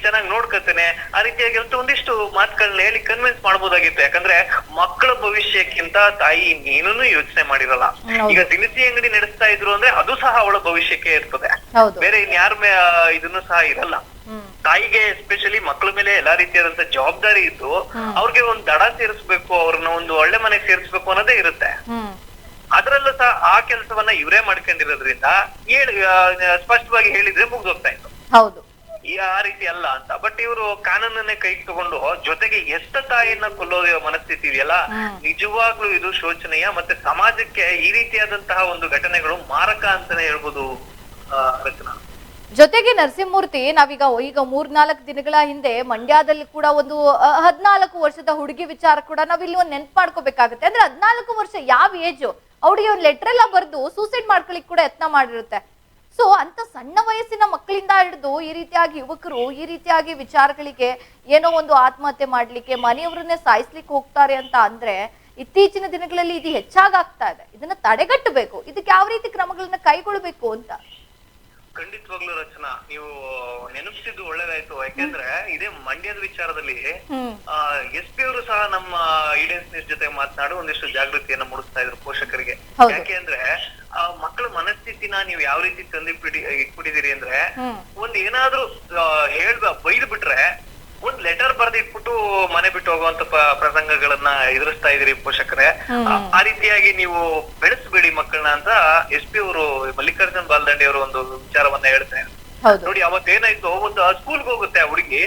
ಚೆನ್ನಾಗಿ ನೋಡ್ಕೊತೇನೆ ಆ ರೀತಿಯಾಗಿ ಅಂತ ಒಂದಿಷ್ಟು ಮಾತುಗಳನ್ನ ಹೇಳಿ ಕನ್ವಿನ್ಸ್ ಮಾಡ್ಬೋದಾಗಿತ್ತು. ಯಾಕಂದ್ರೆ ಮಕ್ಕಳ ಭವಿಷ್ಯಕ್ಕಿಂತ ತಾಯಿ ಇನ್ನೇನೂ ಯೋಚನೆ ಮಾಡಿರಲ್ಲ. ಈಗ ದಿನಸಿ ಅಂಗಡಿ ನಡೆಸ್ತಾ ಇದ್ರು ಅಂದ್ರೆ ಅದು ಸಹ ಅವಳ ಭವಿಷ್ಯಕ್ಕೆ ಇರ್ತದೆ. ಬೇರೆ ಇನ್ಯಾರ ಇದನ್ನು ಸಹ ಇರಲ್ಲ. ತಾಯಿಗೆ ಎಸ್ಪೆಷಲಿ ಮಕ್ಕಳ ಮೇಲೆ ಎಲ್ಲಾ ರೀತಿಯಾದಂತ ಜವಾಬ್ದಾರಿ ಇದ್ದು ಅವ್ರಿಗೆ ಒಂದ್ ದಡ ಸೇರಿಸ್ಬೇಕು ಅವ್ರನ್ನ ಒಂದು ಒಳ್ಳೆ ಮನೆಗೆ ಸೇರಿಸ್ಬೇಕು ಅನ್ನೋದೇ ಇರುತ್ತೆ. ಅದ್ರಲ್ಲೂ ಸಹ ಆ ಕೆಲಸವನ್ನ ಇವರೇ ಮಾಡ್ಕೊಂಡಿರೋದ್ರಿಂದ ಹೇಳಿ ಸ್ಪಷ್ಟವಾಗಿ ಹೇಳಿದ್ರೆ ಮುಗ್ದೋಗ್ತಾ ಇತ್ತು. ಹೌದು. ಈ ಆ ರೀತಿ ಅಲ್ಲ ಅಂತ. ಬಟ್ ಇವರು ಕಾನೂನನ್ನೇ ಕೈಗೆ ತಗೊಂಡು ಜೊತೆಗೆ ಎಷ್ಟ ತಾಯಿಯನ್ನ ಕೊಲ್ಲೋ ಮನಸ್ಥಿತಿ ಇದೆಯಲ್ಲ. ನಿಜವಾಗ್ಲೂ ಇದು ಶೋಚನೀಯ ಮತ್ತೆ ಸಮಾಜಕ್ಕೆ ಈ ರೀತಿಯಾದಂತಹ ಒಂದು ಘಟನೆಗಳು ಮಾರಕ ಅಂತಾನೆ ಹೇಳ್ಬೋದು ರಚನಾ. ಜೊತೆಗೆ ನರಸಿಂಹಮೂರ್ತಿ ನಾವೀಗ ಈಗ ಮೂರ್ನಾಲ್ಕು ದಿನಗಳ ಹಿಂದೆ ಮಂಡ್ಯದಲ್ಲಿ ಕೂಡ ಒಂದು ಹದ್ನಾಲ್ಕು ವರ್ಷದ ಹುಡುಗಿ ವಿಚಾರ ಕೂಡ ನಾವಿಲ್ಲಿ ಇಲ್ಲಿ ಒಂದು ನೆನ್ಪು ಮಾಡ್ಕೋಬೇಕಾಗುತ್ತೆ. ಅಂದ್ರೆ ಹದ್ನಾಲ್ಕು ವರ್ಷ ಯಾವ ಏಜು ಅವಳಿಗೆ ಒಂದು ಲೆಟರ್ ಎಲ್ಲ ಬರೆದು ಸೂಸೈಡ್ ಮಾಡ್ಕೊಳ್ಳಿಕ್ ಕೂಡ ಯತ್ನ ಮಾಡಿರುತ್ತೆ. ಸೊ ಅಂತ ಸಣ್ಣ ವಯಸ್ಸಿನ ಮಕ್ಕಳಿಂದ ಹಿಡಿದು ಈ ರೀತಿಯಾಗಿ ಯುವಕರು ಈ ರೀತಿಯಾಗಿ ವಿಚಾರಗಳಿಗೆ ಏನೋ ಒಂದು ಆತ್ಮಹತ್ಯೆ ಮಾಡ್ಲಿಕ್ಕೆ, ಮನೆಯವ್ರನ್ನೇ ಸಾಯಿಸ್ಲಿಕ್ಕೆ ಹೋಗ್ತಾರೆ ಅಂತ ಅಂದ್ರೆ ಇತ್ತೀಚಿನ ದಿನಗಳಲ್ಲಿ ಇದು ಹೆಚ್ಚಾಗ್ತಾ ಇದೆ. ಇದನ್ನ ತಡೆಗಟ್ಟಬೇಕು. ಇದಕ್ಕೆ ಯಾವ ರೀತಿ ಕ್ರಮಗಳನ್ನ ಕೈಗೊಳ್ಳಬೇಕು ಅಂತ? ಖಂಡಿತವಾಗ್ಲೂ ರಚನಾ ನೀವು ನೆನಪಿಸಿದ್ದು ಒಳ್ಳೇದಾಯ್ತು. ಯಾಕೆಂದ್ರೆ ಇದೇ ಮಂಡ್ಯದ ವಿಚಾರದಲ್ಲಿ ಎಸ್ ಪಿ ಅವರು ಸಹ ನಮ್ಮ ಈಡೆನ್ಸ್ ನ್ಯೂಸ್ ಜೊತೆ ಮಾತನಾಡಿ ಒಂದಿಷ್ಟು ಜಾಗೃತಿಯನ್ನ ಮೂಡಿಸ್ತಾ ಇದ್ರು ಪೋಷಕರಿಗೆ. ಯಾಕೆ ಯಾಕೆಂದ್ರೆ ಆ ಮಕ್ಕಳ ಮನಸ್ಥಿತಿನ ನೀವು ಯಾವ ರೀತಿ ತಂದಿಟ್ಬಿಡಿ ಇಟ್ಬಿಟ್ಟಿದೀರಿ ಅಂದ್ರೆ ಒಂದ್ ಏನಾದ್ರೂ ಹೇಳ್ದ ಬೈದ್ ಬಿಟ್ರೆ ಒಂದ್ ಲೆಟರ್ ಬರ್ದಿಟ್ಬಿಟ್ಟು ಮನೆ ಬಿಟ್ಟು ಹೋಗುವಂತ ಪ್ರಸಂಗಗಳನ್ನ ಎದುರಿಸ್ತಾ ಇದೀರಿ ಪೋಷಕರೇ. ಆ- ರೀತಿಯಾಗಿ ನೀವು ಬೆಳೆಸ್ಬೇಡಿ ಮಕ್ಕಳನ್ನ ಅಂತ ಎಸ್ ಪಿ ಅವರು ಮಲ್ಲಿಕಾರ್ಜುನ್ ಬಾಲ್ದಂಡಿ ಅವರು ಒಂದು ವಿಚಾರವನ್ನ ಹೇಳ್ತಾರೆ ನೋಡಿ ಅವತ್ತೇನಾಯ್ತು ಒಂದು ಸ್ಕೂಲ್ಗೆ ಹೋಗುತ್ತೆ ಆ ಹುಡುಗಿ.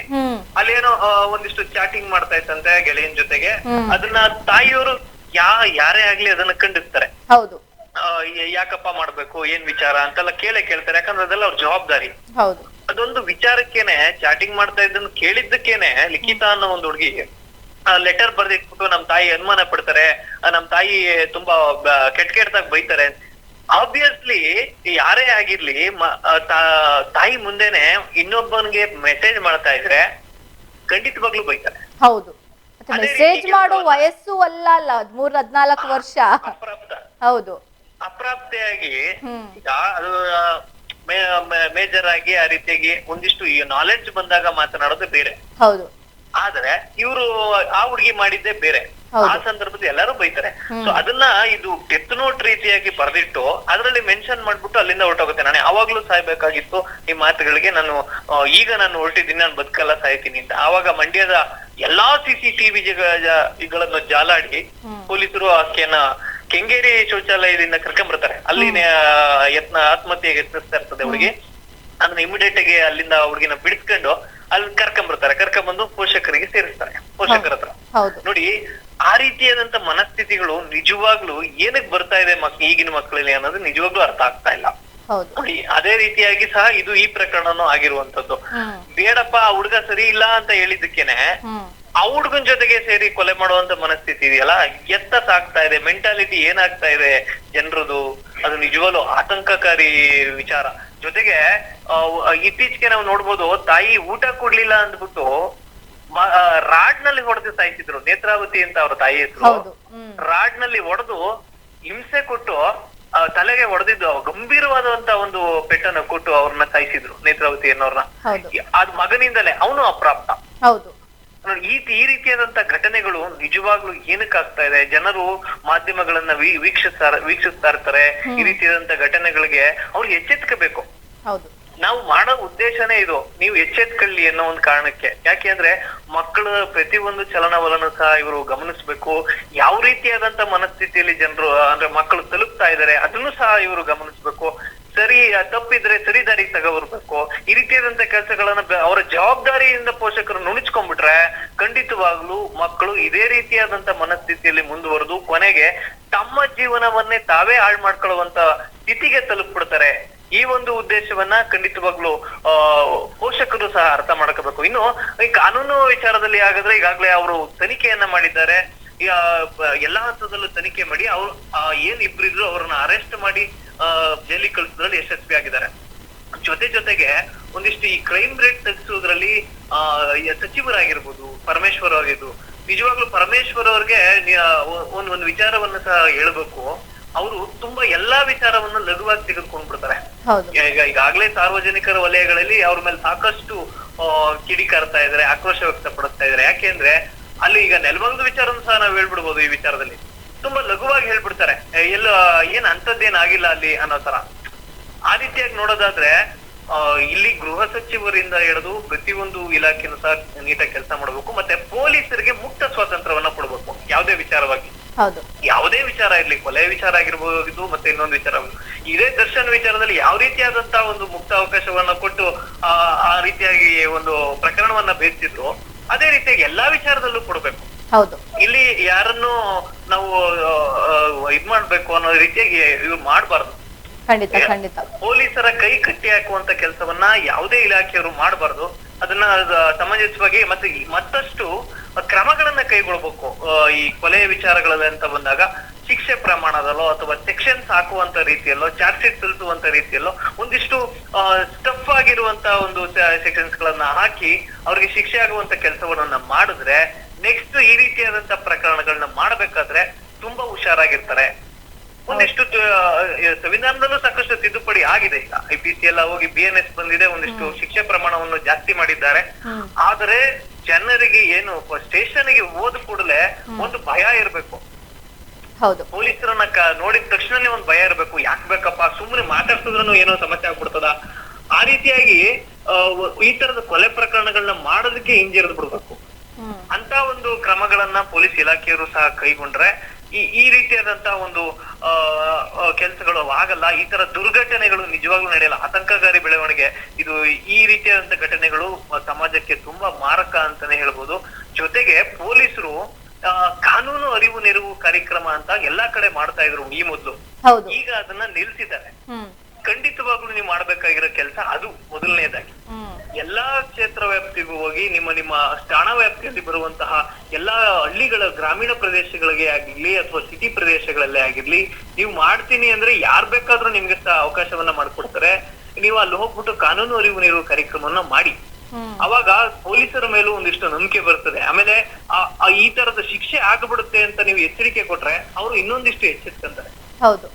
ಅಲ್ಲೇನೋ ಒಂದಿಷ್ಟು ಚಾಟಿಂಗ್ ಮಾಡ್ತಾ ಇತ್ತಂತೆ ಗೆಳೆಯನ್ ಜೊತೆಗೆ. ಅದನ್ನ ತಾಯಿಯವರು ಯಾ ಯಾರೇ ಆಗ್ಲಿ ಅದನ್ನ ಕಂಡಿರ್ತಾರೆ. ಹೌದು. ಯಾಕಪ್ಪ ಮಾಡ್ಬೇಕು ಏನ್ ವಿಚಾರ ಅಂತೆಲ್ಲ ಕೇಳೇ ಕೇಳ್ತಾರೆ. ಯಾಕಂದ್ರೆ ಅದೆಲ್ಲ ಅವ್ರ ಜವಾಬ್ದಾರಿ. ಹೌದು. ಅದೊಂದು ವಿಚಾರಕ್ಕೇನೆ ಚಾಟಿಂಗ್ ಮಾಡ್ತಾ ಇದ್ದನ್ನು ಕೇಳಿದ್ದಕ್ಕೇನೆ ಲಿಖಿತ ಅನ್ನೋ ಒಂದು ಹುಡುಗಿ. ಲೆಟರ್ ಬರ್ದಿಟ್ಬಿಟ್ಟು ನಮ್ ತಾಯಿ ಅನುಮಾನ ಪಡ್ತಾರೆ ಆ, ನಮ್ ತಾಯಿ ತುಂಬಾ ಕೆಟ್ಟ ಕೆಟ್ಟದಾಗ ಬೈತಾರೆ. ಆಬ್ವಿಯಸ್ಲಿ ಯಾರೇ ಆಗಿರ್ಲಿ ಆ, ತಾಯಿ ಮುಂದೆನೆ ಇನ್ನೊಬ್ಬನಿಗೆ ಮೆಸೇಜ್ ಮಾಡ್ತಾ ಇದ್ರೆ ಖಂಡಿತವಾಗ್ಲೂ ಬೈತಾರೆ. ಹೌದು. ಮೆಸೇಜ್ ಮಾಡೋ ವಯಸ್ಸು ಅಲ್ಲ ಅಲ್ಲ ಹದ್ಮೂರ್ ಹದ್ನಾಲ್ಕು ವರ್ಷ. ಹೌದು. ಅಪ್ರಾಪ್ತೆಯಾಗಿ ಅದು ಮೇಜರ್ ಆಗಿ ಆ ರೀತಿಯಾಗಿ ಒಂದಿಷ್ಟು ಈ ನಾಲೆಡ್ಜ್ ಬಂದಾಗ ಮಾತನಾಡೋದು ಬೇರೆ. ಹೌದು. ಆದ್ರೆ ಇವರು ಆ ಹುಡುಗಿ ಮಾಡಿದ್ದೇ ಬೇರೆ. ಆ ಸಂದರ್ಭದಲ್ಲಿ ಎಲ್ಲರೂ ಬೈತಾರೆ. ಸೊ ಅದನ್ನ ಇದು ಡೆತ್ ನೋಟ್ ರೀತಿಯಾಗಿ ಬರೆದಿಟ್ಟು ಅದರಲ್ಲಿ ಮೆನ್ಷನ್ ಮಾಡ್ಬಿಟ್ಟು ಅಲ್ಲಿಂದ ಹೊರಟೋಗುತ್ತೆ. ನಾನು ಯಾವಾಗ್ಲೂ ಸಾಯ್ಬೇಕಾಗಿತ್ತು ಈ ಮಾತುಗಳಿಗೆ. ನಾನು ಈಗ ನಾನು ಹೊರಟಿದ್ದೀನಿ. ನಾನು ಬದುಕಲ್ಲ ಸಾಯ್ತೀನಿ ಅಂತ. ಆವಾಗ ಮಂಡ್ಯದ ಎಲ್ಲಾ ಸಿ ಸಿ ಟಿವಿ ಗಳನ್ನು ಜಾಲಾಡಿ ಪೊಲೀಸರು ಆಕೆಯನ್ನ ಕೆಂಗೇರಿ ಶೌಚಾಲಯದಿಂದ ಕರ್ಕೊಂಡ್ಬರ್ತಾರೆ ಅಲ್ಲಿ ಯತ್ನ ಆತ್ಮಹತ್ಯೆಗೆ ಯತ್ನಿಸ್ತಾ ಇರ್ತದೆ ಹುಡುಗಿ. ಅದನ್ನ ಇಮಿಡಿಯೇಟ್ ಆಗಿ ಅಲ್ಲಿಂದ ಹುಡುಗಿನ ಬಿಡಿಸ್ಕೊಂಡು ಅಲ್ಲಿ ಕರ್ಕೊಂಡ್ಬರ್ತಾರೆ ಕರ್ಕೊಂಡ್ಬಂದು ಪೋಷಕರಿಗೆ ಸೇರಿಸ್ತಾರೆ. ಪೋಷಕರ ಹತ್ರ. ನೋಡಿ ಆ ರೀತಿಯಾದಂತ ಮನಸ್ಥಿತಿಗಳು ನಿಜವಾಗ್ಲೂ ಏನಕ್ ಬರ್ತಾ ಇದೆ ಮಕ್ ಈಗಿನ ಮಕ್ಕಳಲ್ಲಿ ಅನ್ನೋದು ನಿಜವಾಗ್ಲೂ ಅರ್ಥ ಆಗ್ತಾ ಇಲ್ಲ. ನೋಡಿ ಅದೇ ರೀತಿಯಾಗಿ ಸಹ ಇದು ಈ ಪ್ರಕರಣನೂ ಆಗಿರುವಂತದ್ದು ಬೇಡಪ್ಪ ಆ ಹುಡುಗ ಸರಿ ಇಲ್ಲ ಅಂತ ಹೇಳಿದ್ದಕ್ಕೇನೆ ಹ್ಮ್. ಆ ಹುಡುಗನ್ ಜೊತೆಗೆ ಸೇರಿ ಕೊಲೆ ಮಾಡುವಂತ ಮನಸ್ಥಿತಿ ಇದೆಯಲ್ಲ? ಎತ್ತ ಸಾಕ್ತಾ ಇದೆ? ಮೆಂಟಾಲಿಟಿ ಏನಾಗ್ತಾ ಇದೆ ಜನರದು? ಅದು ನಿಜವಾಗ್ಲು ಆತಂಕಕಾರಿ ವಿಚಾರ. ಜೊತೆಗೆ ಇತ್ತೀಚೆಗೆ ನಾವು ನೋಡ್ಬೋದು ತಾಯಿ ಊಟ ಕೊಡ್ಲಿಲ್ಲ ಅಂದ್ಬಿಟ್ಟು ರಾಡ್ನಲ್ಲಿ ಹೊಡೆದು ಸಾಯಿಸಿದ್ರು. ನೇತ್ರಾವತಿ ಅಂತ ಅವ್ರ ತಾಯಿ ಹೆಸರು. ರಾಡ್ನಲ್ಲಿ ಹೊಡೆದು ಹಿಂಸೆ ಕೊಟ್ಟು ತಲೆಗೆ ಹೊಡೆದಿದ್ದು ಗಂಭೀರವಾದಂತ ಒಂದು ಪೆಟ್ಟನ್ನು ಕೊಟ್ಟು ಅವ್ರನ್ನ ಸಾಯಿಸಿದ್ರು ನೇತ್ರಾವತಿ ಅನ್ನೋರ್ನ. ಅದ್ ಮಗನಿಂದಲೇ ಅವನು ಅಪ್ರಾಪ್ತ. ಈ ಈ ರೀತಿಯಾದಂತ ಘಟನೆಗಳು ನಿಜವಾಗ್ಲೂ ಏನಕ್ಕೆ ಆಗ್ತಾ ಇದೆ? ಜನರು ಮಾಧ್ಯಮಗಳನ್ನ ವೀಕ್ಷಿಸ್ತಾ ವೀಕ್ಷಿಸ್ತಾ ಇರ್ತಾರೆ. ಈ ರೀತಿಯಾದಂತ ಘಟನೆಗಳಿಗೆ ಅವ್ರು ಎಚ್ಚೆತ್ಕೋಬೇಕು. ಹೌದು. ನಾವು ಮಾಡೋ ಉದ್ದೇಶನೇ ಇದು. ನೀವು ಎಚ್ಚೆತ್ಕೊಳ್ಳಿ ಅನ್ನೋ ಒಂದು ಕಾರಣಕ್ಕೆ. ಯಾಕೆ ಅಂದ್ರೆ ಮಕ್ಕಳ ಪ್ರತಿಯೊಂದು ಚಲನವಲನ ಸಹ ಇವರು ಗಮನಿಸ್ಬೇಕು. ಯಾವ ರೀತಿಯಾದಂತ ಮನಸ್ಥಿತಿಯಲ್ಲಿ ಜನರು ಅಂದ್ರೆ ಮಕ್ಕಳು ತಲುಪ್ತಾ ಇದ್ದಾರೆ ಅದನ್ನು ಸಹ ಇವರು ಗಮನಿಸ್ಬೇಕು. ಸರಿ ತಪ್ಪಿದ್ರೆ ಸರಿ ದಾರಿಗೆ ತಗೋಬರ್ಬೇಕು. ಈ ರೀತಿಯಾದಂತ ಕೆಲಸಗಳನ್ನ ಅವರ ಜವಾಬ್ದಾರಿಯಿಂದ ಪೋಷಕರು ನುಣಿಸ್ಕೊಂಡ್ಬಿಟ್ರೆ ಖಂಡಿತವಾಗ್ಲೂ ಮಕ್ಕಳು ಇದೇ ರೀತಿಯಾದಂತ ಮನಸ್ಥಿತಿಯಲ್ಲಿ ಮುಂದುವರೆದು, ಕೊನೆಗೆ ತಮ್ಮ ಜೀವನವನ್ನೇ ತಾವೇ ಹಾಳು ಮಾಡ್ಕೊಳ್ಳುವಂತ ಸ್ಥಿತಿಗೆ ತಲುಪ್ಬಿಡ್ತಾರೆ. ಈ ಒಂದು ಉದ್ದೇಶವನ್ನ ಖಂಡಿತವಾಗ್ಲು, ಆ, ಪೋಷಕರು ಸಹ ಅರ್ಥ ಮಾಡ್ಕೋಬೇಕು. ಇನ್ನು, ಈ ಕಾನೂನು ವಿಚಾರದಲ್ಲಿ ಆಗಿದ್ರೆ ಈಗಾಗ್ಲೇ ಅವರು ತನಿಖೆಯನ್ನ ಮಾಡಿದ್ದಾರೆ. ಎಲ್ಲಾ ಹಂತದಲ್ಲೂ ತನಿಖೆ ಮಾಡಿ ಅವ್ರು ಏನ್ ಇಬ್ರಿದ್ರು ಅವ್ರನ್ನ ಅರೆಸ್ಟ್ ಮಾಡಿ ಜೈಲಿಗೆ ಕಳಿಸೋದ್ರಲ್ಲಿ ಯಶಸ್ವಿ ಆಗಿದ್ದಾರೆ. ಜೊತೆ ಜೊತೆಗೆ ಒಂದಿಷ್ಟು ಈ ಕ್ರೈಮ್ ರೇಟ್ ತಗ್ಸೋದ್ರಲ್ಲಿ ಆ ಸಚಿವರಾಗಿರ್ಬೋದು ಪರಮೇಶ್ವರ್ ಆಗಿದ್ದು ನಿಜವಾಗ್ಲೂ ಪರಮೇಶ್ವರ್ ಅವ್ರಿಗೆ ಒಂದ್ ಒಂದ್ ವಿಚಾರವನ್ನ ಸಹ ಹೇಳ್ಬೇಕು. ಅವರು ತುಂಬಾ ಎಲ್ಲಾ ವಿಚಾರವನ್ನ ಲಘುವಾಗಿ ತೆಗೆದುಕೊಂಡ್ ಬಿಡ್ತಾರೆ. ಈಗ ಈಗಾಗಲೇ ಸಾರ್ವಜನಿಕರ ವಲಯಗಳಲ್ಲಿ ಅವ್ರ ಮೇಲೆ ಸಾಕಷ್ಟು ಕಿಡಿಕಾರ್ತಾ ಇದಾರೆ ಆಕ್ರೋಶ ವ್ಯಕ್ತಪಡಿಸ್ತಾ ಇದಾರೆ ಯಾಕೆಂದ್ರೆ ಅಲ್ಲಿ ಈಗ ನೆಲಮಂಗದ ವಿಚಾರವನ್ನು ಸಹ ನಾವು ಹೇಳ್ಬಿಡ್ಬೋದು ಈ ವಿಚಾರದಲ್ಲಿ. ತುಂಬಾ ಲಘುವಾಗಿ ಹೇಳ್ಬಿಡ್ತಾರೆ. ಎಲ್ಲ ಏನ್ ಅಂತದ್ದೇನ್ ಆಗಿಲ್ಲ ಅಲ್ಲಿ ಅನ್ನೋ ತರ ಆ ರೀತಿಯಾಗಿ ನೋಡೋದಾದ್ರೆ ಇಲ್ಲಿ ಗೃಹ ಸಚಿವರಿಂದ ಹಿಡಿದು ಪ್ರತಿಯೊಂದು ಇಲಾಖೆನೂ ಸಹ ನೀಟಾಗಿ ಕೆಲಸ ಮಾಡಬೇಕು ಮತ್ತೆ ಪೊಲೀಸರಿಗೆ ಮುಕ್ತ ಸ್ವಾತಂತ್ರ್ಯವನ್ನ ಕೊಡಬೇಕು ಯಾವುದೇ ವಿಚಾರವಾಗಿ. ಯಾವುದೇ ವಿಚಾರ ಇರ್ಲಿ ಕೊಲೆ ವಿಚಾರ ಆಗಿರ್ಬೋದು ಮತ್ತೆ ಇನ್ನೊಂದು ವಿಚಾರ. ಇದೇ ದರ್ಶನ್ ವಿಚಾರದಲ್ಲಿ ಯಾವ ರೀತಿಯಾದಂತಹ ಒಂದು ಮುಕ್ತ ಅವಕಾಶವನ್ನ ಕೊಟ್ಟು ಆ ಆ ರೀತಿಯಾಗಿ ಒಂದು ಪ್ರಕರಣವನ್ನ ಬೇಯಿಸಿದ್ರು ಅದೇ ರೀತಿಯಾಗಿ ಎಲ್ಲಾ ವಿಚಾರದಲ್ಲೂ ಕೊಡ್ಬೇಕು. ಹೌದು. ಇಲ್ಲಿ ಯಾರನ್ನು ನಾವು ಇದ್ ಮಾಡ್ಬೇಕು ಅನ್ನೋ ರೀತಿಯಾಗಿ ಇವ್ರು ಮಾಡ್ಬಾರ್ದು. ಖಂಡಿತ ಖಂಡಿತ. ಪೊಲೀಸರ ಕೈ ಕಟ್ಟಿ ಹಾಕುವಂತ ಕೆಲಸವನ್ನ ಯಾವುದೇ ಇಲಾಖೆಯವರು ಮಾಡಬಾರ್ದು. ಅದನ್ನ ಅದ- ಸಮಂಜಸವಾಗಿ ಮತ್ತೆ ಮತ್ತಷ್ಟು ಕ್ರಮಗಳನ್ನ ಕೈಗೊಳ್ಬೇಕು. ಈ ಕೊಲೆ ವಿಚಾರಗಳಲ್ಲಿ ಅಂತ ಬಂದಾಗ ಶಿಕ್ಷೆ ಪ್ರಮಾಣದಲ್ಲೋ ಅಥವಾ ಸೆಕ್ಷನ್ಸ್ ಹಾಕುವಂತ ರೀತಿಯಲ್ಲೋ ಚಾರ್ಜ್ ಶೀಟ್ ತಿಳಿಸುವಂತ ರೀತಿಯಲ್ಲೋ ಒಂದಿಷ್ಟು ಸ್ಟಫ್ ಆಗಿರುವಂತ ಒಂದು ಸೆಕ್ಷನ್ಸ್ ಗಳನ್ನ ಹಾಕಿ ಅವ್ರಿಗೆ ಶಿಕ್ಷೆ ಆಗುವಂತ ಕೆಲಸವನ್ನ ಮಾಡಿದ್ರೆ ನೆಕ್ಸ್ಟ್ ಈ ರೀತಿಯಾದಂತ ಪ್ರಕರಣಗಳನ್ನ ಮಾಡಬೇಕಾದ್ರೆ ತುಂಬಾ ಹುಷಾರಾಗಿರ್ತಾರೆ. ಒಂದಿಷ್ಟು ಸಂವಿಧಾನದಲ್ಲೂ ಸಾಕಷ್ಟು ತಿದ್ದುಪಡಿ ಆಗಿದೆ ಈಗ. ಐ ಪಿ ಸಿ ಎಲ್ಲ ಹೋಗಿ ಬಿ ಎನ್ ಎಸ್ ಬಂದಿದೆ ಒಂದಿಷ್ಟು ಶಿಕ್ಷೆ ಪ್ರಮಾಣವನ್ನು ಜಾಸ್ತಿ ಮಾಡಿದ್ದಾರೆ. ಆದರೆ ಜನರಿಗೆ ಏನು ಸ್ಟೇಷನ್ಗೆ ಹೋದ ಕೂಡಲೇ ಒಂದು ಭಯ ಇರ್ಬೇಕು. ಹೌದು. ಪೊಲೀಸರನ್ನ ಕ- ನೋಡಿದ ತಕ್ಷಣನೇ ಒಂದು ಭಯ ಇರ್ಬೇಕು. ಯಾಕೆ ಬೇಕಪ್ಪ? ಸುಮ್ಮನೆ ಮಾತಾಡ್ಸಿದ್ರು ಏನೋ ಸಮಸ್ಯೆ ಆಗ್ಬಿಡ್ತದ? ಆ ರೀತಿಯಾಗಿ ಈ ತರದ ಕೊಲೆ ಪ್ರಕರಣಗಳನ್ನ ಮಾಡೋದಕ್ಕೆ ಹಿಂಜರಿದ್ ಬಿಡ್ಬೇಕು ಅಂತ ಒಂದು ಕ್ರಮಗಳನ್ನ ಪೊಲೀಸ್ ಇಲಾಖೆಯವರು ಸಹ ಕೈಗೊಂಡ್ರೆ ಈ ಈ ರೀತಿಯಾದಂತಹ ಒಂದು ಆ ಕೆಲಸಗಳು ಆಗಲ್ಲ. ಈ ತರ ದುರ್ಘಟನೆಗಳು ನಿಜವಾಗ್ಲೂ ನಡೆಯಲ್ಲ. ಆತಂಕಕಾರಿ ಬೆಳವಣಿಗೆ. ಇದು ಈ ರೀತಿಯಾದಂತ ಘಟನೆಗಳು ಸಮಾಜಕ್ಕೆ ತುಂಬಾ ಮಾರಕ ಅಂತಾನೆ ಹೇಳ್ಬೋದು. ಜೊತೆಗೆ ಪೊಲೀಸರು ಕಾನೂನು ಅರಿವು ನೆರವು ಕಾರ್ಯಕ್ರಮ ಅಂತ ಎಲ್ಲಾ ಕಡೆ ಮಾಡ್ತಾ ಇದ್ರು ಈ ಮೊದಲು. ಈಗ ಅದನ್ನ ನಿಲ್ಸಿದ್ದಾರೆ. ಖಂಡಿತವಾಗ್ಲೂ ನೀವು ಮಾಡ್ಬೇಕಾಗಿರೋ ಕೆಲಸ ಅದು ಮೊದಲನೇದಾಗಿ. ಎಲ್ಲಾ ಕ್ಷೇತ್ರ ವ್ಯಾಪ್ತಿಗೂ ಹೋಗಿ ನಿಮ್ಮ ನಿಮ್ಮ ಸ್ಥಾನ ವ್ಯಾಪ್ತಿಯಲ್ಲಿ ಬರುವಂತಹ ಎಲ್ಲಾ ಹಳ್ಳಿಗಳ ಗ್ರಾಮೀಣ ಪ್ರದೇಶಗಳಿಗೆ ಆಗಿರ್ಲಿ ಅಥವಾ ಸಿಟಿ ಪ್ರದೇಶಗಳಲ್ಲೇ ಆಗಿರ್ಲಿ ನೀವು ಮಾಡ್ತೀನಿ ಅಂದ್ರೆ ಯಾರ್ ಬೇಕಾದ್ರೂ ನಿಮ್ಗೆ ಅವಕಾಶವನ್ನ ಮಾಡ್ಕೊಡ್ತಾರೆ. ನೀವು ಅಲ್ಲಿ ಹೋಗ್ಬಿಟ್ಟು ಕಾನೂನು ಅರಿವು ನೀಡುವ ಕಾರ್ಯಕ್ರಮವನ್ನ ಮಾಡಿ. ಅವಾಗ ಪೊಲೀಸರ ಮೇಲೂ ಒಂದಿಷ್ಟು ನಂಬಿಕೆ ಬರ್ತದೆ. ಆಮೇಲೆ ಈ ತರದ ಶಿಕ್ಷೆ ಆಗ್ಬಿಡುತ್ತೆ ಅಂತ ನೀವು ಎಚ್ಚರಿಕೆ ಕೊಟ್ರೆ ಅವರು ಇನ್ನೊಂದಿಷ್ಟು ಎಚ್ಚೆತ್ಕೊಂತಾರೆ. ಹೌದು.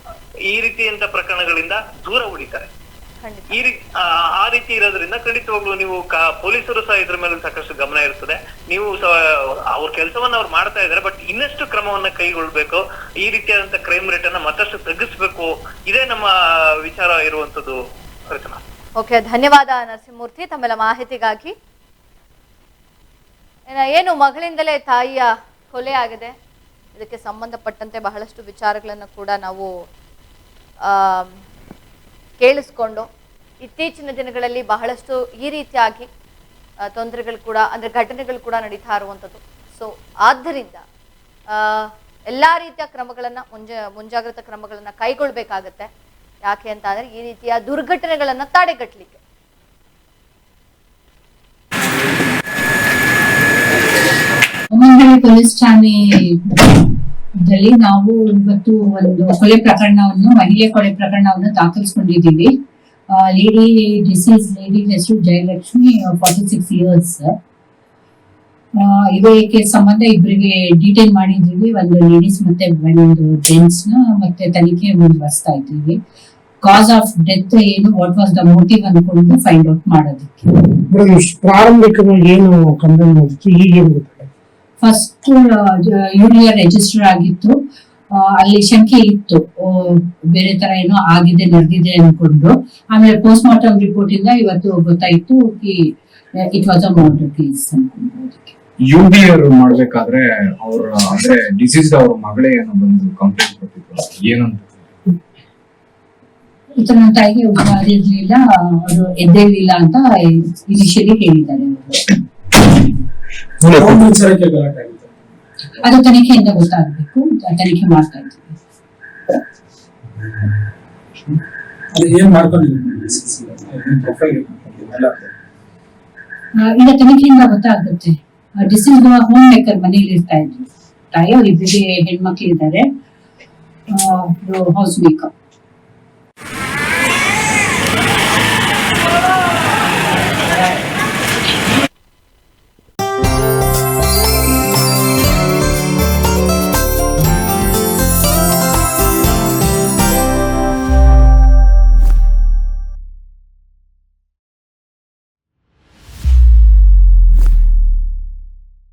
ಈ ರೀತಿಯಂತ ಪ್ರಕರಣಗಳಿಂದ ದೂರ ಉಳಿತಾರೆ. ಈ ರೀತಿ ಆ ರೀತಿ ಇರೋದ್ರಿಂದ ಖಂಡಿತವಾಗ್ಲು ನೀವು ಪೊಲೀಸರು ಸಹ ಇದ್ರ ಮೇಲೆ ಸಾಕಷ್ಟು ಗಮನ ಇರ್ತದೆ. ನೀವು ಅವ್ರ ಕೆಲಸವನ್ನ ಅವ್ರು ಮಾಡ್ತಾ ಇದಾರೆ ಬಟ್ ಇನ್ನಷ್ಟು ಕ್ರಮವನ್ನ ಕೈಗೊಳ್ಬೇಕು. ಈ ರೀತಿಯಾದಂತ ಕ್ರೈಮ್ ರೇಟ್ ಅನ್ನ ಮತ್ತಷ್ಟು ತಗ್ಗಿಸ್ಬೇಕು. ಇದೇ ನಮ್ಮ ವಿಚಾರ ಇರುವಂತದ್ದು ರಚನಾ. ಓಕೆ ಧನ್ಯವಾದ ನರಸಿಂಹಮೂರ್ತಿ. ತಮ್ಮೆಲ್ಲ ಮಾಹಿತಿಗಾಗಿ. ಏನು ಮಗಳಿಂದಲೇ ತಾಯಿಯ ಕೊಲೆ ಆಗಿದೆ? ಇದಕ್ಕೆ ಸಂಬಂಧಪಟ್ಟಂತೆ ಬಹಳಷ್ಟು ವಿಚಾರಗಳನ್ನು ಕೂಡ ನಾವು ಕೇಳಿಸ್ಕೊಂಡು ಇತ್ತೀಚಿನ ದಿನಗಳಲ್ಲಿ ಬಹಳಷ್ಟು ಈ ರೀತಿಯಾಗಿ ತೊಂದರೆಗಳು ಕೂಡ, ಅಂದ್ರೆ ಘಟನೆಗಳು ಕೂಡ ನಡೀತಾ ಇರುವಂಥದ್ದು. ಸೊ ಆದ್ದರಿಂದ ಎಲ್ಲ ರೀತಿಯ ಕ್ರಮಗಳನ್ನು ಮುಂಜಾ, ಮುಂಜಾಗ್ರತಾ ಕ್ರಮಗಳನ್ನು ಕೈಗೊಳ್ಬೇಕಾಗತ್ತೆ. ಯಾಕೆ ಅಂತ ಅಂದರೆ ಈ ರೀತಿಯ ದುರ್ಘಟನೆಗಳನ್ನು ತಡೆಗಟ್ಟಲಿಕ್ಕೆ ಪೊಲೀಸ್ ಪೊಲೀಸ್ ಠಾಣೆದಲ್ಲಿ ನಾವು ಇವತ್ತು ಒಂದು ಕೊಲೆ ಪ್ರಕರಣವನ್ನು, ಮಹಿಳೆ ಕೊಲೆ ಪ್ರಕರಣವನ್ನು ದಾಖಲಿಸಿಕೊಂಡಿದ್ದೀವಿ. ಲೇಡಿ ಡಿಸೀಸ್ ಲೇಡಿ ಹೆಸರು ಜಯಲಕ್ಷ್ಮಿ ಫಾರ್ಟಿ ಸಿಕ್ಸ್ ಇಯರ್ಸ್ ಇದಕ್ಕೆ ಸಂಬಂಧ ಇಬ್ಬರಿಗೆ ಡೀಟೇಲ್ ಮಾಡಿದ್ದೀವಿ. ಒಂದು ಲೇಡೀಸ್ ಮತ್ತೆ ಒಂದು ಜೆಂಟ್ಸ್ನ, ಮತ್ತೆ ತನಿಖೆ ಮುಂದುವರಿಸ್ತಾ ಇದ್ದೀವಿ. ಕಾಸ್ ಆಫ್ ಡೆತ್ ಏನು ವಾಟ್ ವಾಸ್ ದ ಮೋಟಿವ್ ಅನ್ಕೊಂಡು ಫೈಂಡ್ ಔಟ್ ಮಾಡೋದಕ್ಕೆ. ಪ್ರಾರಂಭಿಕವಾಗಿ ಏನು ಮಾಡಿತ್ತು ಈಗ ಫಸ್ಟ್ ಯೂರಿಯಾ ರಿಜಿಸ್ಟರ್ ಆಗಿತ್ತು. ಅಲ್ಲಿ ಶಂಕೆ ಇತ್ತು. ಬೇರೆ ತರ ಏನೋ ಆಗಿದೆ ನಡೆದಿದೆ ಅನ್ಕೊಂಡು. ಆಮೇಲೆ ಪೋಸ್ಟ್ ಮಾರ್ಟಮ್ ರಿಪೋರ್ಟ್ ಇಂದ ಇವತ್ತು ಗೊತ್ತಾಯ್ತು it was a murder case ಅನ್ಕೊಂಡು ಯು ಬಿ ಅವರು ಮಾಡ್ಬೇಕಾದ್ರೆ ಅವ್ರ ಅಂದ್ರೆ ಡಿಸೀಸ್ ಅವ್ರ ಮಗಳೇ ಏನೋ ಬಂದು ಕಂಪ್ಲೇಂಟ್ ಕೊಟ್ಟಿದ್ರು. ಏನಂತ? ಈ ತರ ನನ್ನ ತಾಯಿಗೆ ಹುಷಾರಿರ್ಲಿಲ್ಲ ಅವರು ಎದ್ದೇಳಿಲ್ಲ ಅಂತ ಇನಿಷಿಯಲಿ ಹೇಳಿದ್ದಾರೆ ಅವರು ಯಾವ ವಿಚಾರಕ್ಕೆ ಗಲಾಟೆ ಆಗಿದೆ ಅದು ತನಿಖೆಯಿಂದ ಗೊತ್ತಾಗಬೇಕು ತನಿಖೆ ಮಾಡ್ತಾ ಇದ್ದೀವಿ. ಈಗ ತನಿಖೆಯಿಂದ ಗೊತ್ತಾಗುತ್ತೆ. ಡಿಸೀಸ್ ಹೋಮ್ ಮೇಕರ್ ಮನೇಲಿ ಇರ್ತಾ ಇದ್ರು. ತಾಯಿ ಅವ್ರ ಇಬ್ಬರಿಗೆ ಹೆಣ್ಮಕ್ಳು ಇದ್ದಾರೆ. House maker